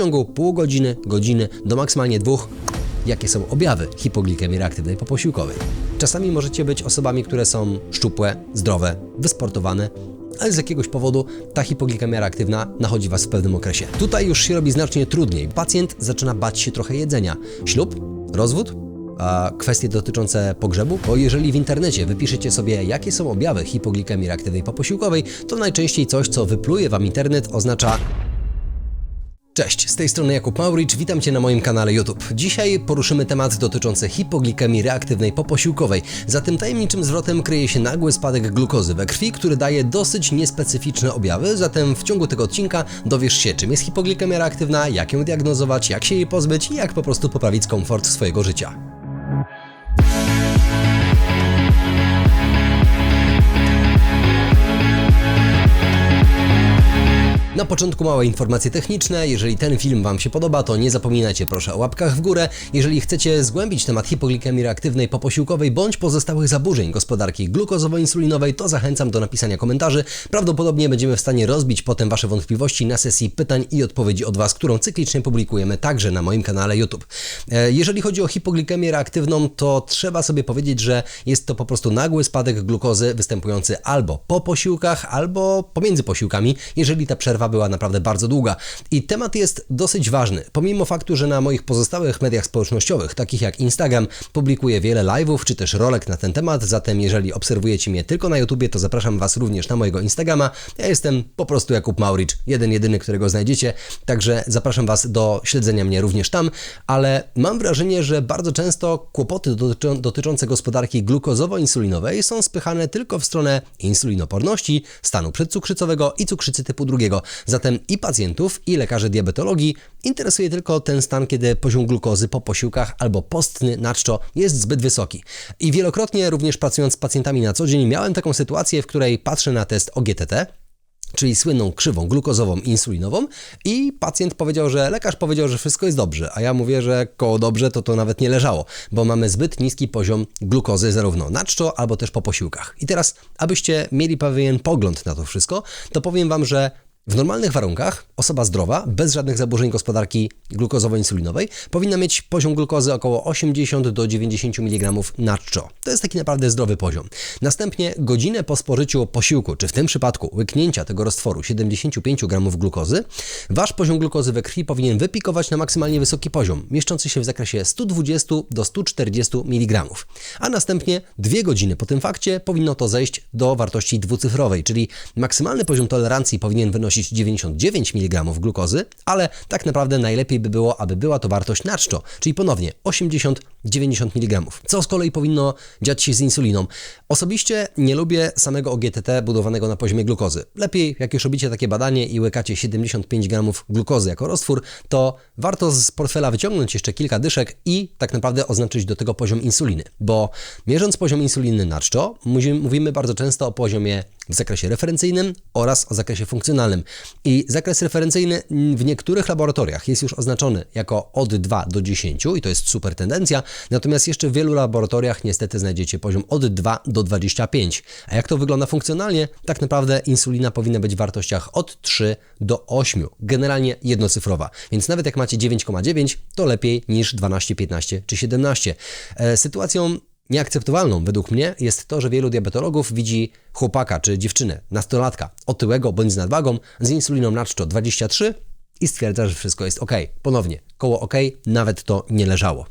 ciągu pół godziny, godziny do maksymalnie dwóch jakie są objawy hipoglikemii reaktywnej poposiłkowej. Czasami możecie być osobami, które są szczupłe, zdrowe, wysportowane, ale z jakiegoś powodu ta hipoglikemia reaktywna nachodzi Was w pewnym okresie. Tutaj już się robi znacznie trudniej. Pacjent zaczyna bać się trochę jedzenia. Ślub? Rozwód? A kwestie dotyczące pogrzebu? Bo jeżeli w internecie wypiszecie sobie, jakie są objawy hipoglikemii reaktywnej poposiłkowej, to najczęściej coś, co wypluje Wam internet, oznacza Cześć, z tej strony Jakub Mauricz, witam Cię na moim kanale YouTube. Dzisiaj poruszymy temat dotyczący hipoglikemii reaktywnej poposiłkowej. Za tym tajemniczym zwrotem kryje się nagły spadek glukozy we krwi, który daje dosyć niespecyficzne objawy, zatem w ciągu tego odcinka dowiesz się, czym jest hipoglikemia reaktywna, jak ją diagnozować, jak się jej pozbyć i jak po prostu poprawić komfort swojego życia. Na początku małe informacje techniczne. Jeżeli ten film Wam się podoba, to nie zapominajcie proszę o łapkach w górę. Jeżeli chcecie zgłębić temat hipoglikemii reaktywnej poposiłkowej bądź pozostałych zaburzeń gospodarki glukozowo-insulinowej, to zachęcam do napisania komentarzy. Prawdopodobnie będziemy w stanie rozbić potem Wasze wątpliwości na sesji pytań i odpowiedzi od Was, którą cyklicznie publikujemy także na moim kanale YouTube. E, jeżeli chodzi o hipoglikemię reaktywną, to trzeba sobie powiedzieć, że jest to po prostu nagły spadek glukozy występujący albo po posiłkach, albo pomiędzy posiłkami, jeżeli ta przerwa była naprawdę bardzo długa. I temat jest dosyć ważny. Pomimo faktu, że na moich pozostałych mediach społecznościowych, takich jak Instagram, publikuję wiele live'ów czy też rolek na ten temat, zatem jeżeli obserwujecie mnie tylko na YouTubie, to zapraszam Was również na mojego Instagrama. Ja jestem po prostu Jakub Mauricz, jeden jedyny, którego znajdziecie, także zapraszam Was do śledzenia mnie również tam, ale mam wrażenie, że bardzo często kłopoty dotyczą, dotyczące gospodarki glukozowo-insulinowej są spychane tylko w stronę insulinoporności, stanu przedcukrzycowego i cukrzycy typu drugiego. Zatem i pacjentów, i lekarzy diabetologii interesuje tylko ten stan, kiedy poziom glukozy po posiłkach albo postny na czczo jest zbyt wysoki. I wielokrotnie, również pracując z pacjentami na co dzień, miałem taką sytuację, w której patrzę na test OGTT, czyli słynną krzywą glukozową insulinową i pacjent powiedział, że lekarz powiedział, że wszystko jest dobrze, a ja mówię, że koło dobrze to to nawet nie leżało, bo mamy zbyt niski poziom glukozy zarówno na czczo, albo też po posiłkach. I teraz, abyście mieli pewien pogląd na to wszystko, to powiem Wam, że w normalnych warunkach osoba zdrowa, bez żadnych zaburzeń gospodarki glukozowo-insulinowej, powinna mieć poziom glukozy około 80 do 90 mg na czczo. To jest taki naprawdę zdrowy poziom. Następnie godzinę po spożyciu posiłku, czy w tym przypadku łyknięcia tego roztworu 75 g glukozy, wasz poziom glukozy we krwi powinien wypikować na maksymalnie wysoki poziom, mieszczący się w zakresie 120 do 140 mg. A następnie dwie godziny po tym fakcie powinno to zejść do wartości dwucyfrowej, czyli maksymalny poziom tolerancji powinien wynosić 99 mg glukozy, ale tak naprawdę najlepiej by było, aby była to wartość na czczo, czyli ponownie 80-90 mg. Co z kolei powinno dziać się z insuliną? Osobiście nie lubię samego OGTT budowanego na poziomie glukozy. Lepiej, jak już robicie takie badanie i łykacie 75 g glukozy jako roztwór, to warto z portfela wyciągnąć jeszcze kilka dyszek i tak naprawdę oznaczyć do tego poziom insuliny, bo mierząc poziom insuliny na czczo, mówimy bardzo często o poziomie w zakresie referencyjnym oraz o zakresie funkcjonalnym. I zakres referencyjny w niektórych laboratoriach jest już oznaczony jako od 2 do 10 i to jest super tendencja, natomiast jeszcze w wielu laboratoriach niestety znajdziecie poziom od 2 do 25. A jak to wygląda funkcjonalnie? Tak naprawdę insulina powinna być w wartościach od 3 do 8, generalnie jednocyfrowa. Więc nawet jak macie 9,9, to lepiej niż 12, 15 czy 17. E, sytuacją Nieakceptowalną według mnie jest to, że wielu diabetologów widzi chłopaka czy dziewczynę, nastolatka, otyłego bądź z nadwagą, z insuliną na czczo 23 i stwierdza, że wszystko jest ok. Ponownie, koło ok, nawet to nie leżało.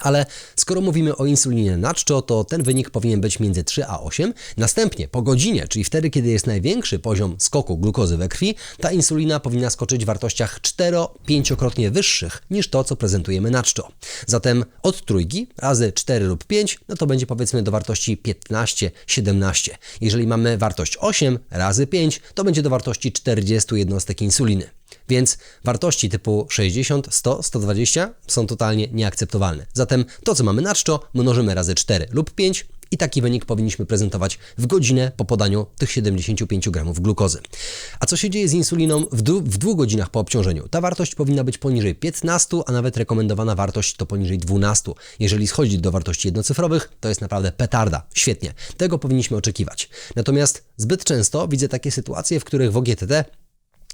Ale skoro mówimy o insulinie na czczo, to ten wynik powinien być między 3 a 8. Następnie po godzinie, czyli wtedy, kiedy jest największy poziom skoku glukozy we krwi, ta insulina powinna skoczyć w wartościach 4-5-krotnie wyższych niż to, co prezentujemy na czczo. Zatem od trójki razy 4 lub 5, no to będzie powiedzmy do wartości 15-17. Jeżeli mamy wartość 8 razy 5, to będzie do wartości 40 jednostek insuliny. Więc wartości typu 60, 100, 120 są totalnie nieakceptowalne. Zatem to, co mamy na czczo, mnożymy razy 4 lub 5 i taki wynik powinniśmy prezentować w godzinę po podaniu tych 75 gramów glukozy. A co się dzieje z insuliną w, w dwóch godzinach po obciążeniu? Ta wartość powinna być poniżej 15, a nawet rekomendowana wartość to poniżej 12. Jeżeli schodzi do wartości jednocyfrowych, to jest naprawdę petarda. Świetnie. Tego powinniśmy oczekiwać. Natomiast zbyt często widzę takie sytuacje, w których w OGTT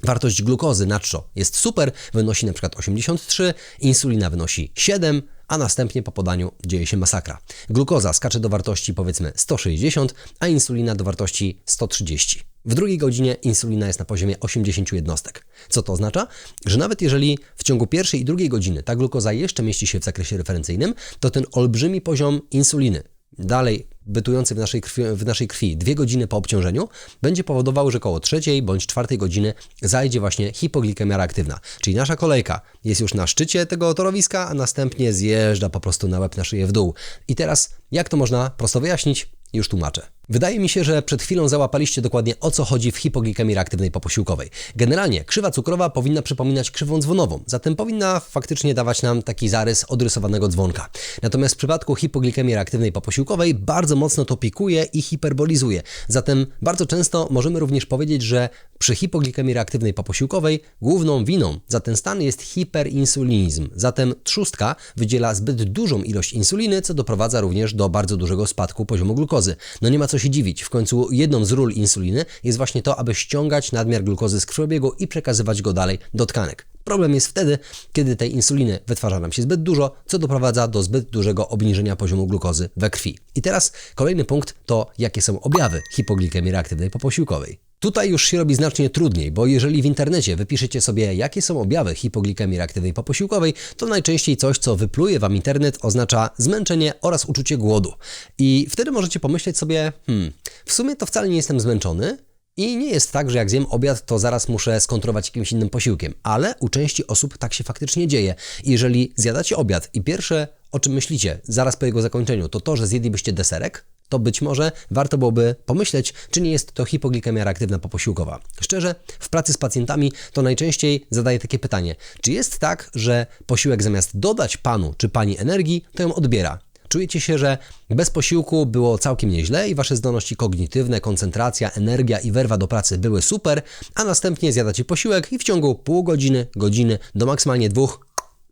Wartość glukozy na czczo jest super, wynosi przykład 83, insulina wynosi 7, a następnie po podaniu dzieje się masakra. Glukoza skacze do wartości powiedzmy 160, a insulina do wartości 130. W drugiej godzinie insulina jest na poziomie 80 jednostek. Co to oznacza? Że nawet jeżeli w ciągu pierwszej i drugiej godziny ta glukoza jeszcze mieści się w zakresie referencyjnym, to ten olbrzymi poziom insuliny dalej bytujący w naszej, krwi, w naszej krwi dwie godziny po obciążeniu, będzie powodował, że około trzeciej bądź czwartej godziny zajdzie właśnie hipoglikemia reaktywna. Czyli nasza kolejka jest już na szczycie tego torowiska, a następnie zjeżdża po prostu na łeb na szyję w dół. I teraz, jak to można prosto wyjaśnić? Już tłumaczę. Wydaje mi się, że przed chwilą załapaliście dokładnie o co chodzi w hipoglikemii reaktywnej poposiłkowej. Generalnie krzywa cukrowa powinna przypominać krzywą dzwonową, zatem powinna faktycznie dawać nam taki zarys odrysowanego dzwonka. Natomiast w przypadku hipoglikemii reaktywnej poposiłkowej bardzo mocno to pikuje i hiperbolizuje. Zatem bardzo często możemy również powiedzieć, że przy hipoglikemii reaktywnej poposiłkowej główną winą za ten stan jest hiperinsulinizm. Zatem trzustka wydziela zbyt dużą ilość insuliny, co doprowadza również do bardzo dużego spadku poziomu glukozy. No nie ma co się dziwić. W końcu jedną z ról insuliny jest właśnie to, aby ściągać nadmiar glukozy z krwiobiegu i przekazywać go dalej do tkanek. Problem jest wtedy, kiedy tej insuliny wytwarza nam się zbyt dużo, co doprowadza do zbyt dużego obniżenia poziomu glukozy we krwi. I teraz kolejny punkt to jakie są objawy hipoglikemii reaktywnej poposiłkowej. Tutaj już się robi znacznie trudniej, bo jeżeli w internecie wypiszecie sobie, jakie są objawy hipoglikemii reaktywnej poposiłkowej, to najczęściej coś, co wypluje Wam internet, oznacza zmęczenie oraz uczucie głodu. I wtedy możecie pomyśleć sobie, hmm, w sumie to wcale nie jestem zmęczony, i nie jest tak, że jak zjem obiad, to zaraz muszę skontrować jakimś innym posiłkiem, ale u części osób tak się faktycznie dzieje. Jeżeli zjadacie obiad i pierwsze o czym myślicie zaraz po jego zakończeniu, to to, że zjedlibyście deserek, to być może warto byłoby pomyśleć, czy nie jest to hipoglikemia reaktywna poposiłkowa. Szczerze, w pracy z pacjentami to najczęściej zadaję takie pytanie: czy jest tak, że posiłek zamiast dodać panu czy pani energii, to ją odbiera? Czujecie się, że bez posiłku było całkiem nieźle i wasze zdolności kognitywne, koncentracja, energia i werwa do pracy były super, a następnie zjadacie posiłek i w ciągu pół godziny, godziny do maksymalnie dwóch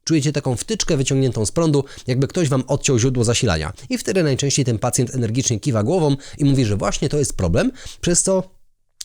Czujecie taką wtyczkę wyciągniętą z prądu, jakby ktoś wam odciął źródło zasilania. I wtedy najczęściej ten pacjent energicznie kiwa głową i mówi, że właśnie to jest problem, przez co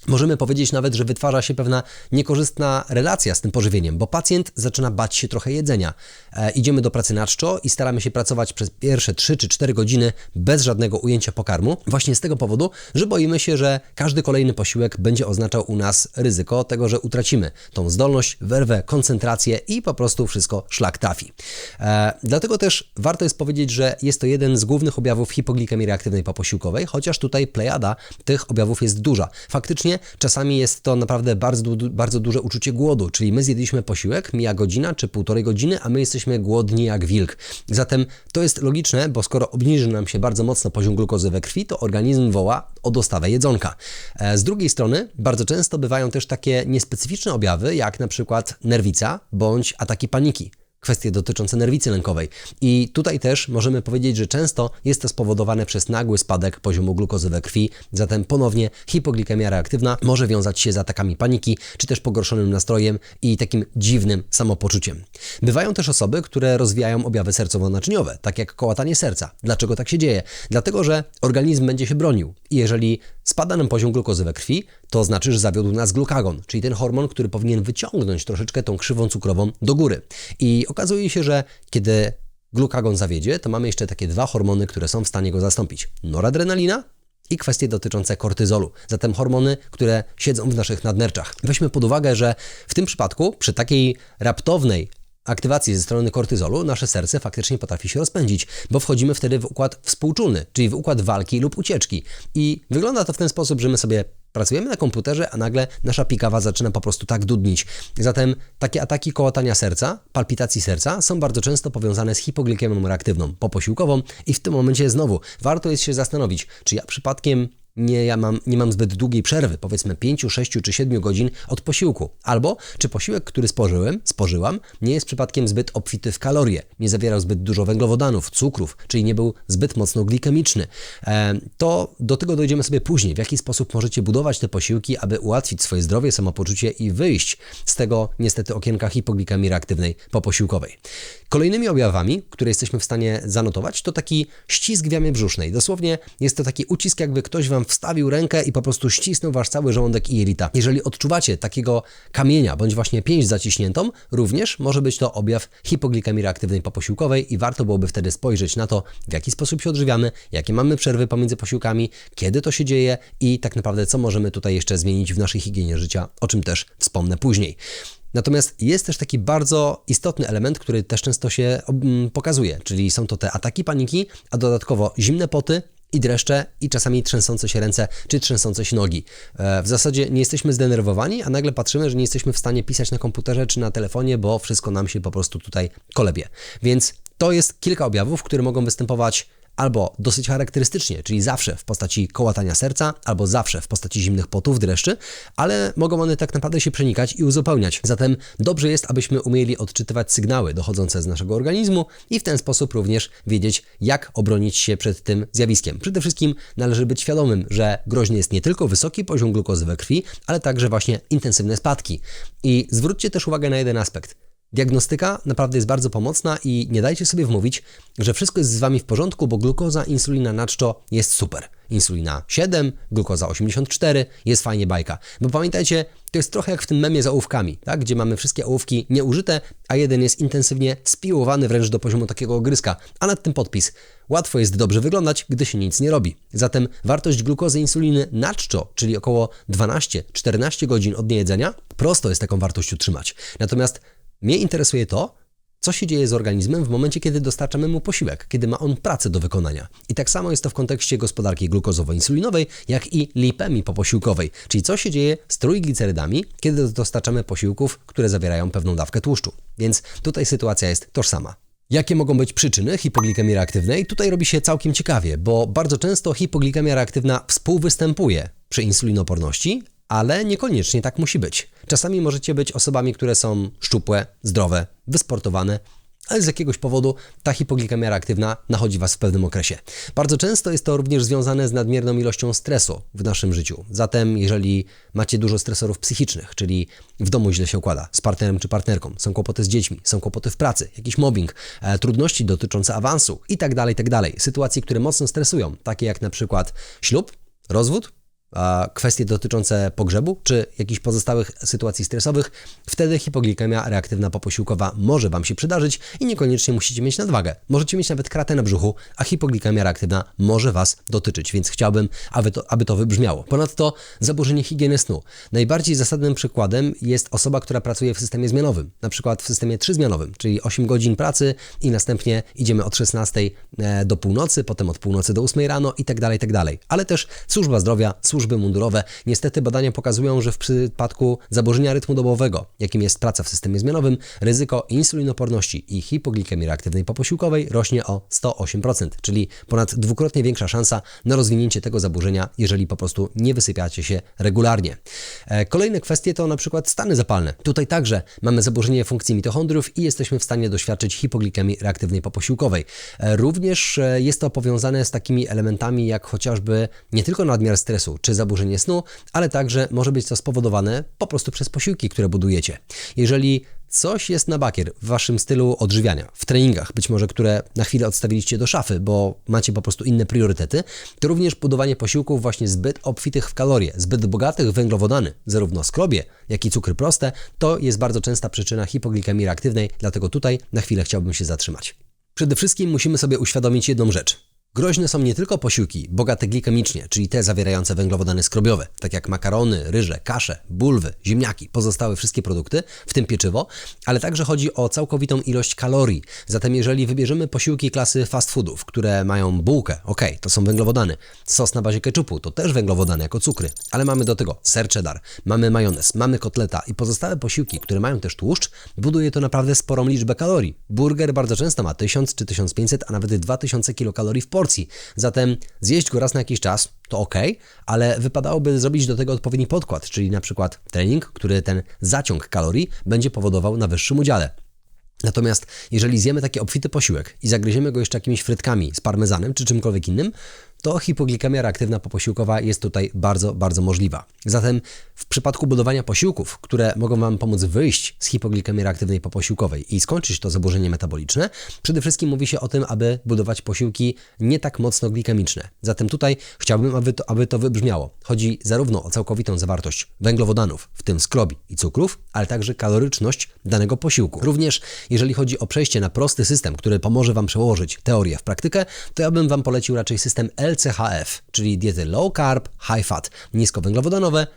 Możemy powiedzieć nawet, że wytwarza się pewna niekorzystna relacja z tym pożywieniem, bo pacjent zaczyna bać się trochę jedzenia. E, idziemy do pracy na czczo i staramy się pracować przez pierwsze 3 czy 4 godziny bez żadnego ujęcia pokarmu, właśnie z tego powodu, że boimy się, że każdy kolejny posiłek będzie oznaczał u nas ryzyko tego, że utracimy tą zdolność, werwę, koncentrację i po prostu wszystko szlak trafi. E, dlatego też warto jest powiedzieć, że jest to jeden z głównych objawów hipoglikemii reaktywnej poposiłkowej, chociaż tutaj plejada tych objawów jest duża. Faktycznie czasami jest to naprawdę bardzo, bardzo duże uczucie głodu, czyli my zjedliśmy posiłek, mija godzina czy półtorej godziny, a my jesteśmy głodni jak wilk. Zatem to jest logiczne, bo skoro obniży nam się bardzo mocno poziom glukozy we krwi, to organizm woła o dostawę jedzonka. E, z drugiej strony, bardzo często bywają też takie niespecyficzne objawy, jak na przykład nerwica bądź ataki paniki kwestie dotyczące nerwicy lękowej. I tutaj też możemy powiedzieć, że często jest to spowodowane przez nagły spadek poziomu glukozy we krwi, zatem ponownie hipoglikemia reaktywna może wiązać się z atakami paniki, czy też pogorszonym nastrojem i takim dziwnym samopoczuciem. Bywają też osoby, które rozwijają objawy sercowo-naczyniowe, tak jak kołatanie serca. Dlaczego tak się dzieje? Dlatego, że organizm będzie się bronił i jeżeli spada nam poziom glukozy we krwi, to znaczy, że zawiódł nas glukagon, czyli ten hormon, który powinien wyciągnąć troszeczkę tą krzywą cukrową do góry. I okazuje się, że kiedy glukagon zawiedzie, to mamy jeszcze takie dwa hormony, które są w stanie go zastąpić. Noradrenalina i kwestie dotyczące kortyzolu, zatem hormony, które siedzą w naszych nadnerczach. Weźmy pod uwagę, że w tym przypadku, przy takiej raptownej aktywacji ze strony kortyzolu, nasze serce faktycznie potrafi się rozpędzić, bo wchodzimy wtedy w układ współczulny, czyli w układ walki lub ucieczki. I wygląda to w ten sposób, że my sobie Pracujemy na komputerze, a nagle nasza pikawa zaczyna po prostu tak dudnić. Zatem takie ataki kołatania serca, palpitacji serca są bardzo często powiązane z hipoglikemią reaktywną, poposiłkową i w tym momencie znowu warto jest się zastanowić, czy ja przypadkiem nie, ja mam, nie mam zbyt długiej przerwy, powiedzmy 5, 6 czy 7 godzin od posiłku. Albo czy posiłek, który spożyłem, spożyłam, nie jest przypadkiem zbyt obfity w kalorie, nie zawierał zbyt dużo węglowodanów, cukrów, czyli nie był zbyt mocno glikemiczny. E, to do tego dojdziemy sobie później. W jaki sposób możecie budować te posiłki, aby ułatwić swoje zdrowie, samopoczucie i wyjść z tego niestety okienka hipoglikemii reaktywnej poposiłkowej. Kolejnymi objawami, które jesteśmy w stanie zanotować, to taki ścisk w jamie brzusznej. Dosłownie jest to taki ucisk, jakby ktoś Wam wam wstawił rękę i po prostu ścisnął wasz cały żołądek i jelita. Jeżeli odczuwacie takiego kamienia, bądź właśnie pięść zaciśniętą, również może być to objaw hipoglikemii reaktywnej poposiłkowej i warto byłoby wtedy spojrzeć na to, w jaki sposób się odżywiamy, jakie mamy przerwy pomiędzy posiłkami, kiedy to się dzieje i tak naprawdę co możemy tutaj jeszcze zmienić w naszej higienie życia, o czym też wspomnę później. Natomiast jest też taki bardzo istotny element, który też często się mm, pokazuje, czyli są to te ataki paniki, a dodatkowo zimne poty, i dreszcze, i czasami trzęsące się ręce, czy trzęsące się nogi. E, w zasadzie nie jesteśmy zdenerwowani, a nagle patrzymy, że nie jesteśmy w stanie pisać na komputerze czy na telefonie, bo wszystko nam się po prostu tutaj kolebie. Więc to jest kilka objawów, które mogą występować albo dosyć charakterystycznie, czyli zawsze w postaci kołatania serca, albo zawsze w postaci zimnych potów, dreszczy, ale mogą one tak naprawdę się przenikać i uzupełniać. Zatem dobrze jest, abyśmy umieli odczytywać sygnały dochodzące z naszego organizmu i w ten sposób również wiedzieć, jak obronić się przed tym zjawiskiem. Przede wszystkim należy być świadomym, że groźny jest nie tylko wysoki poziom glukozy we krwi, ale także właśnie intensywne spadki. I zwróćcie też uwagę na jeden aspekt. Diagnostyka naprawdę jest bardzo pomocna i nie dajcie sobie wmówić, że wszystko jest z Wami w porządku, bo glukoza, insulina na czczo jest super. Insulina 7, glukoza 84, jest fajnie bajka. Bo pamiętajcie, to jest trochę jak w tym memie z ołówkami, tak? gdzie mamy wszystkie ołówki nieużyte, a jeden jest intensywnie spiłowany wręcz do poziomu takiego ogryska, a nad tym podpis. Łatwo jest dobrze wyglądać, gdy się nic nie robi. Zatem wartość glukozy insuliny na czczo, czyli około 12-14 godzin od niejedzenia, prosto jest taką wartość utrzymać. Natomiast mnie interesuje to, co się dzieje z organizmem w momencie, kiedy dostarczamy mu posiłek, kiedy ma on pracę do wykonania. I tak samo jest to w kontekście gospodarki glukozowo-insulinowej, jak i lipemii poposiłkowej, czyli co się dzieje z trójglicerydami, kiedy dostarczamy posiłków, które zawierają pewną dawkę tłuszczu. Więc tutaj sytuacja jest tożsama. Jakie mogą być przyczyny hipoglikemii reaktywnej? Tutaj robi się całkiem ciekawie, bo bardzo często hipoglikemia reaktywna współwystępuje przy insulinoporności, ale niekoniecznie tak musi być. Czasami możecie być osobami, które są szczupłe, zdrowe, wysportowane, ale z jakiegoś powodu ta hipoglikemia reaktywna nachodzi Was w pewnym okresie. Bardzo często jest to również związane z nadmierną ilością stresu w naszym życiu. Zatem, jeżeli macie dużo stresorów psychicznych, czyli w domu źle się układa z partnerem czy partnerką, są kłopoty z dziećmi, są kłopoty w pracy, jakiś mobbing, e, trudności dotyczące awansu itd., tak itd., tak sytuacje, które mocno stresują, takie jak na przykład ślub, rozwód, kwestie dotyczące pogrzebu czy jakichś pozostałych sytuacji stresowych, wtedy hipoglikemia reaktywna poposiłkowa może Wam się przydarzyć i niekoniecznie musicie mieć nadwagę. Możecie mieć nawet kratę na brzuchu, a hipoglikemia reaktywna może Was dotyczyć, więc chciałbym, aby to, aby to wybrzmiało. Ponadto zaburzenie higieny snu. Najbardziej zasadnym przykładem jest osoba, która pracuje w systemie zmianowym, na przykład w systemie trzyzmianowym, czyli 8 godzin pracy i następnie idziemy od 16 e, do północy, potem od północy do 8 rano i tak dalej, tak dalej. Ale też służba zdrowia, służba służby mundurowe. Niestety badania pokazują, że w przypadku zaburzenia rytmu dobowego, jakim jest praca w systemie zmianowym, ryzyko insulinoporności i hipoglikemii reaktywnej poposiłkowej rośnie o 108%, czyli ponad dwukrotnie większa szansa na rozwinięcie tego zaburzenia, jeżeli po prostu nie wysypiacie się regularnie. E, kolejne kwestie to na przykład stany zapalne. Tutaj także mamy zaburzenie funkcji mitochondriów i jesteśmy w stanie doświadczyć hipoglikemii reaktywnej poposiłkowej. E, również e, jest to powiązane z takimi elementami jak chociażby nie tylko nadmiar stresu, czy zaburzenie snu, ale także może być to spowodowane po prostu przez posiłki, które budujecie. Jeżeli coś jest na bakier w waszym stylu odżywiania, w treningach, być może które na chwilę odstawiliście do szafy, bo macie po prostu inne priorytety, to również budowanie posiłków właśnie zbyt obfitych w kalorie, zbyt bogatych w węglowodany, zarówno skrobie, jak i cukry proste, to jest bardzo częsta przyczyna hipoglikemii reaktywnej, dlatego tutaj na chwilę chciałbym się zatrzymać. Przede wszystkim musimy sobie uświadomić jedną rzecz. Groźne są nie tylko posiłki bogate glikemicznie, czyli te zawierające węglowodany skrobiowe, tak jak makarony, ryże, kasze, bulwy, ziemniaki, pozostałe wszystkie produkty, w tym pieczywo, ale także chodzi o całkowitą ilość kalorii. Zatem jeżeli wybierzemy posiłki klasy fast foodów, które mają bułkę, ok, to są węglowodany, sos na bazie keczupu, to też węglowodany jako cukry, ale mamy do tego ser cheddar, mamy majonez, mamy kotleta i pozostałe posiłki, które mają też tłuszcz, buduje to naprawdę sporą liczbę kalorii. Burger bardzo często ma 1000 czy 1500, a nawet 2000 kilokalorii w porcji porcji. Zatem zjeść go raz na jakiś czas to ok, ale wypadałoby zrobić do tego odpowiedni podkład, czyli na przykład trening, który ten zaciąg kalorii będzie powodował na wyższym udziale. Natomiast jeżeli zjemy taki obfity posiłek i zagryziemy go jeszcze jakimiś frytkami z parmezanem czy czymkolwiek innym, to hipoglikemia reaktywna poposiłkowa jest tutaj bardzo, bardzo możliwa. Zatem w przypadku budowania posiłków, które mogą Wam pomóc wyjść z hipoglikemii reaktywnej poposiłkowej i skończyć to zaburzenie metaboliczne, przede wszystkim mówi się o tym, aby budować posiłki nie tak mocno glikemiczne. Zatem tutaj chciałbym, aby to, aby to wybrzmiało. Chodzi zarówno o całkowitą zawartość węglowodanów, w tym skrobi i cukrów, ale także kaloryczność danego posiłku. Również jeżeli chodzi o przejście na prosty system, który pomoże Wam przełożyć teorię w praktykę, to ja bym Wam polecił raczej system LCHF, czyli diety low carb, high fat, niskowęglowodanowe,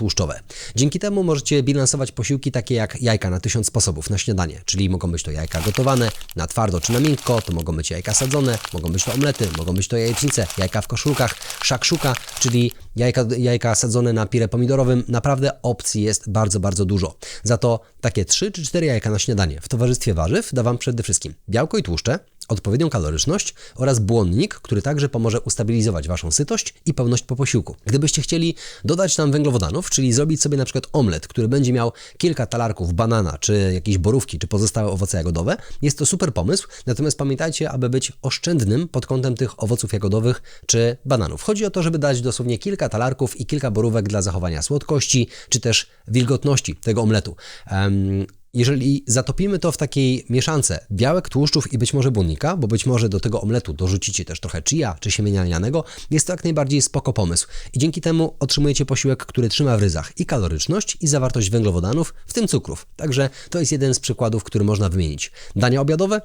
wysokotłuszczowe. Dzięki temu możecie bilansować posiłki takie jak jajka na tysiąc sposobów na śniadanie, czyli mogą być to jajka gotowane na twardo czy na miękko, to mogą być jajka sadzone, mogą być to omlety, mogą być to jajecznice, jajka w koszulkach, szakszuka, czyli jajka, jajka sadzone na pire pomidorowym. Naprawdę opcji jest bardzo, bardzo dużo. Za to takie 3 czy 4 jajka na śniadanie w towarzystwie warzyw da Wam przede wszystkim białko i tłuszcze, odpowiednią kaloryczność oraz błonnik, który także pomoże ustabilizować Waszą sytość i pełność po posiłku. Gdybyście chcieli dodać tam węglowodanów, czyli zrobić sobie na przykład omlet, który będzie miał kilka talarków banana, czy jakieś borówki, czy pozostałe owoce jagodowe, jest to super pomysł, natomiast pamiętajcie, aby być oszczędnym pod kątem tych owoców jagodowych czy bananów. Chodzi o to, żeby dać dosłownie kilka talarków i kilka borówek dla zachowania słodkości, czy też wilgotności tego omletu. Um, jeżeli zatopimy to w takiej mieszance białek, tłuszczów i być może błonnika, bo być może do tego omletu dorzucicie też trochę chia czy siemienia lnianego, jest to jak najbardziej spoko pomysł. I dzięki temu otrzymujecie posiłek, który trzyma w ryzach i kaloryczność, i zawartość węglowodanów, w tym cukrów. Także to jest jeden z przykładów, który można wymienić. Dania obiadowe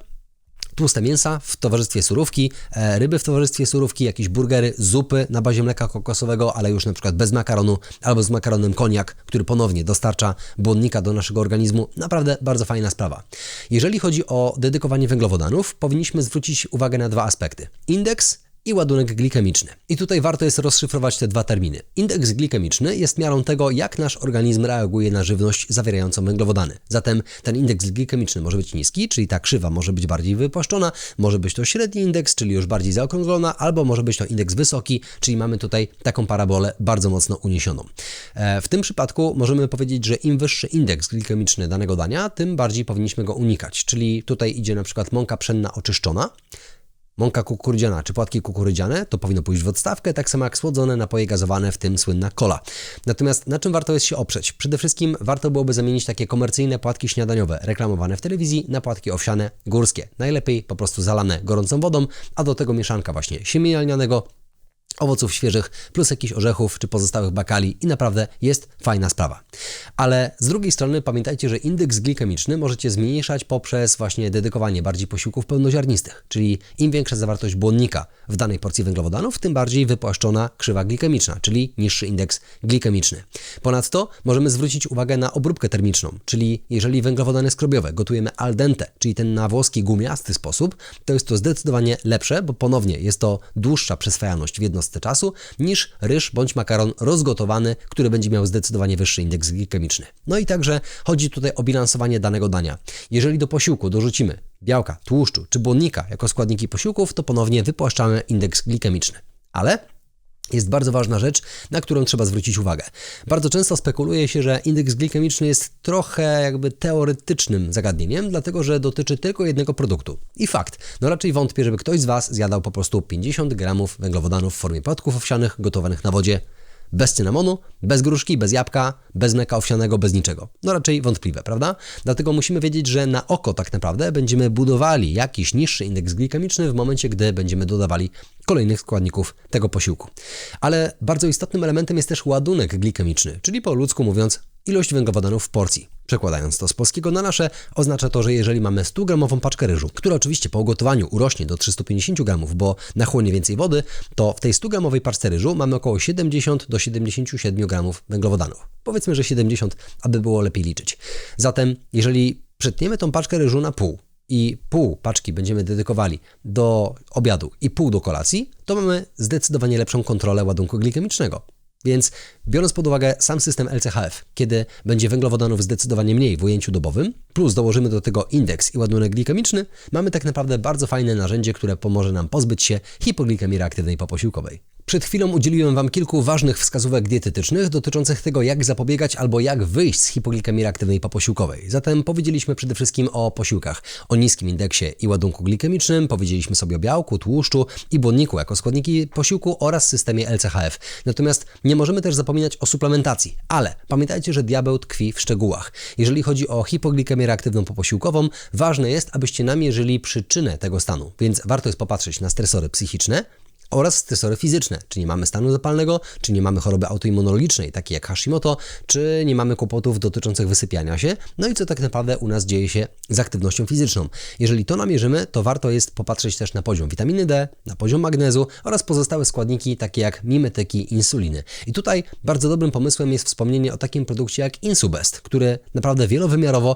tłuste mięsa w towarzystwie surówki, e, ryby w towarzystwie surówki, jakieś burgery, zupy na bazie mleka kokosowego, ale już na przykład bez makaronu albo z makaronem koniak, który ponownie dostarcza błonnika do naszego organizmu. Naprawdę bardzo fajna sprawa. Jeżeli chodzi o dedykowanie węglowodanów, powinniśmy zwrócić uwagę na dwa aspekty. Indeks i ładunek glikemiczny. I tutaj warto jest rozszyfrować te dwa terminy. Indeks glikemiczny jest miarą tego, jak nasz organizm reaguje na żywność zawierającą węglowodany. Zatem ten indeks glikemiczny może być niski, czyli ta krzywa może być bardziej wypłaszczona, może być to średni indeks, czyli już bardziej zaokrąglona, albo może być to indeks wysoki, czyli mamy tutaj taką parabolę bardzo mocno uniesioną. E, w tym przypadku możemy powiedzieć, że im wyższy indeks glikemiczny danego dania, tym bardziej powinniśmy go unikać. Czyli tutaj idzie na przykład mąka pszenna oczyszczona, Mąka kukurydziana czy płatki kukurydziane to powinno pójść w odstawkę, tak samo jak słodzone napoje gazowane, w tym słynna kola. Natomiast na czym warto jest się oprzeć? Przede wszystkim warto byłoby zamienić takie komercyjne płatki śniadaniowe reklamowane w telewizji na płatki owsiane górskie. Najlepiej po prostu zalane gorącą wodą, a do tego mieszanka właśnie siemienia lnianego, owoców świeżych, plus jakichś orzechów czy pozostałych bakali i naprawdę jest fajna sprawa. Ale z drugiej strony pamiętajcie, że indeks glikemiczny możecie zmniejszać poprzez właśnie dedykowanie bardziej posiłków pełnoziarnistych, czyli im większa zawartość błonnika w danej porcji węglowodanów, tym bardziej wypłaszczona krzywa glikemiczna, czyli niższy indeks glikemiczny. Ponadto możemy zwrócić uwagę na obróbkę termiczną, czyli jeżeli węglowodany skrobiowe gotujemy al dente, czyli ten na włoski gumiasty sposób, to jest to zdecydowanie lepsze, bo ponownie jest to dłuższa przyswajalność w jednostce czasu niż ryż bądź makaron rozgotowany, który będzie miał zdecydowanie wyższy indeks glikemiczny. No i także chodzi tutaj o bilansowanie danego dania. Jeżeli do posiłku dorzucimy białka, tłuszczu czy błonnika jako składniki posiłków, to ponownie wypłaszczamy indeks glikemiczny. Ale jest bardzo ważna rzecz, na którą trzeba zwrócić uwagę. Bardzo często spekuluje się, że indeks glikemiczny jest trochę jakby teoretycznym zagadnieniem, dlatego że dotyczy tylko jednego produktu. I fakt, no raczej wątpię, żeby ktoś z Was zjadał po prostu 50 gramów węglowodanów w formie płatków owsianych gotowanych na wodzie bez cynamonu, bez gruszki, bez jabłka, bez mleka owsianego, bez niczego. No raczej wątpliwe, prawda? Dlatego musimy wiedzieć, że na oko tak naprawdę będziemy budowali jakiś niższy indeks glikemiczny w momencie, gdy będziemy dodawali kolejnych składników tego posiłku. Ale bardzo istotnym elementem jest też ładunek glikemiczny, czyli po ludzku mówiąc ilość węglowodanów w porcji. Przekładając to z polskiego na nasze, oznacza to, że jeżeli mamy 100-gramową paczkę ryżu, która oczywiście po ugotowaniu urośnie do 350 gramów, bo nachłonie więcej wody, to w tej 100-gramowej paczce ryżu mamy około 70 do 77 gramów węglowodanów. Powiedzmy, że 70, aby było lepiej liczyć. Zatem, jeżeli przetniemy tą paczkę ryżu na pół, i pół paczki będziemy dedykowali do obiadu i pół do kolacji, to mamy zdecydowanie lepszą kontrolę ładunku glikemicznego. Więc biorąc pod uwagę sam system LCHF, kiedy będzie węglowodanów zdecydowanie mniej w ujęciu dobowym, plus dołożymy do tego indeks i ładunek glikemiczny, mamy tak naprawdę bardzo fajne narzędzie, które pomoże nam pozbyć się hipoglikemii reaktywnej poposiłkowej. Przed chwilą udzieliłem Wam kilku ważnych wskazówek dietetycznych dotyczących tego, jak zapobiegać albo jak wyjść z hipoglikemii reaktywnej poposiłkowej. Zatem powiedzieliśmy przede wszystkim o posiłkach, o niskim indeksie i ładunku glikemicznym, powiedzieliśmy sobie o białku, tłuszczu i błonniku jako składniki posiłku oraz systemie LCHF. Natomiast nie możemy też zapominać o suplementacji, ale pamiętajcie, że diabeł tkwi w szczegółach. Jeżeli chodzi o hipoglikemię reaktywną poposiłkową, ważne jest, abyście namierzyli przyczynę tego stanu, więc warto jest popatrzeć na stresory psychiczne, oraz stresory fizyczne, czy nie mamy stanu zapalnego, czy nie mamy choroby autoimmunologicznej, takiej jak Hashimoto, czy nie mamy kłopotów dotyczących wysypiania się, no i co tak naprawdę u nas dzieje się z aktywnością fizyczną. Jeżeli to namierzymy, to warto jest popatrzeć też na poziom witaminy D, na poziom magnezu oraz pozostałe składniki takie jak mimetyki, insuliny. I tutaj bardzo dobrym pomysłem jest wspomnienie o takim produkcie jak Insubest, który naprawdę wielowymiarowo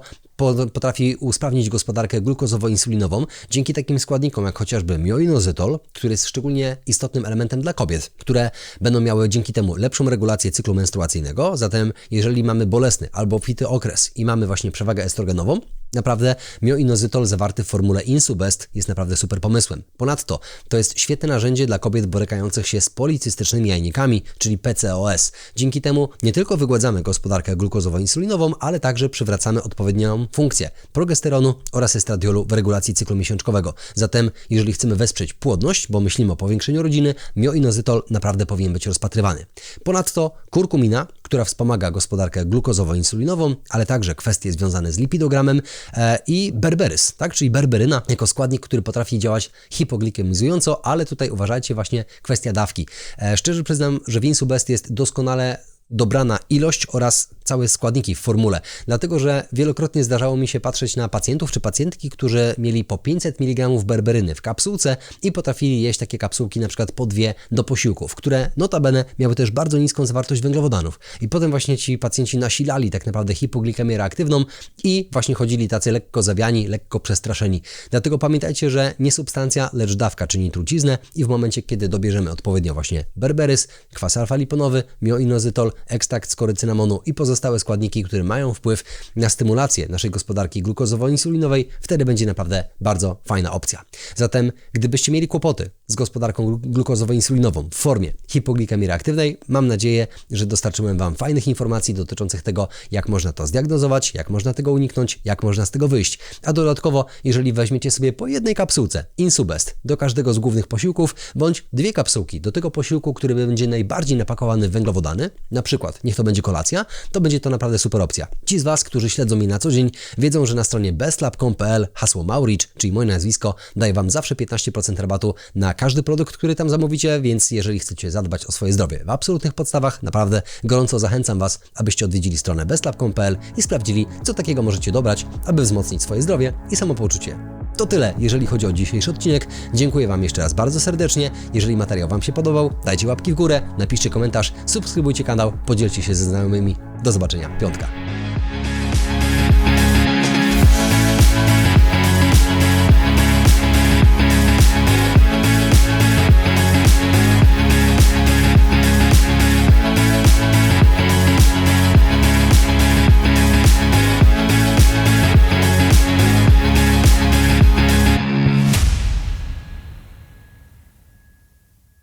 potrafi usprawnić gospodarkę glukozowo-insulinową dzięki takim składnikom jak chociażby mioinozytol, który jest szczególnie istotnym elementem dla kobiet, które będą miały dzięki temu lepszą regulację cyklu menstruacyjnego. Zatem, jeżeli mamy bolesny albo obfity okres i mamy właśnie przewagę estrogenową, Naprawdę mioinozytol zawarty w formule Insubest jest naprawdę super pomysłem. Ponadto to jest świetne narzędzie dla kobiet borykających się z policystycznymi jajnikami, czyli PCOS. Dzięki temu nie tylko wygładzamy gospodarkę glukozowo-insulinową, ale także przywracamy odpowiednią funkcję progesteronu oraz estradiolu w regulacji cyklu miesiączkowego. Zatem, jeżeli chcemy wesprzeć płodność, bo myślimy o powiększeniu rodziny, mioinozytol naprawdę powinien być rozpatrywany. Ponadto kurkumina, która wspomaga gospodarkę glukozowo-insulinową, ale także kwestie związane z lipidogramem, E, i berberys, tak? czyli berberyna jako składnik, który potrafi działać hipoglikemizująco, ale tutaj uważajcie właśnie kwestia dawki. E, szczerze przyznam, że Winsubest jest doskonale dobrana ilość oraz całe składniki w formule. Dlatego, że wielokrotnie zdarzało mi się patrzeć na pacjentów czy pacjentki, którzy mieli po 500 mg berberyny w kapsułce i potrafili jeść takie kapsułki na przykład po dwie do posiłków, które notabene miały też bardzo niską zawartość węglowodanów. I potem właśnie ci pacjenci nasilali tak naprawdę hipoglikemię reaktywną i właśnie chodzili tacy lekko zawiani, lekko przestraszeni. Dlatego pamiętajcie, że nie substancja, lecz dawka czyni truciznę i w momencie, kiedy dobierzemy odpowiednio właśnie berberys, kwas alfa-liponowy, mioinozytol, ekstrakt z kory cynamonu i pozostałe składniki, które mają wpływ na stymulację naszej gospodarki glukozowo-insulinowej, wtedy będzie naprawdę bardzo fajna opcja. Zatem, gdybyście mieli kłopoty z gospodarką glukozowo-insulinową w formie hipoglikemii reaktywnej, mam nadzieję, że dostarczyłem Wam fajnych informacji dotyczących tego, jak można to zdiagnozować, jak można tego uniknąć, jak można z tego wyjść. A dodatkowo, jeżeli weźmiecie sobie po jednej kapsułce Insubest do każdego z głównych posiłków, bądź dwie kapsułki do tego posiłku, który będzie najbardziej napakowany w węglowodany, na przykład niech to będzie kolacja, to będzie to naprawdę super opcja. Ci z Was, którzy śledzą mnie na co dzień, wiedzą, że na stronie bestlab.pl hasło Mauricz, czyli moje nazwisko, daje Wam zawsze 15% rabatu na każdy produkt, który tam zamówicie, więc jeżeli chcecie zadbać o swoje zdrowie w absolutnych podstawach, naprawdę gorąco zachęcam Was, abyście odwiedzili stronę bestlab.pl i sprawdzili, co takiego możecie dobrać, aby wzmocnić swoje zdrowie i samopoczucie. To tyle, jeżeli chodzi o dzisiejszy odcinek. Dziękuję Wam jeszcze raz bardzo serdecznie. Jeżeli materiał Wam się podobał, dajcie łapki w górę, napiszcie komentarz, subskrybujcie kanał, podzielcie się ze znajomymi. Do zobaczenia. Piątka.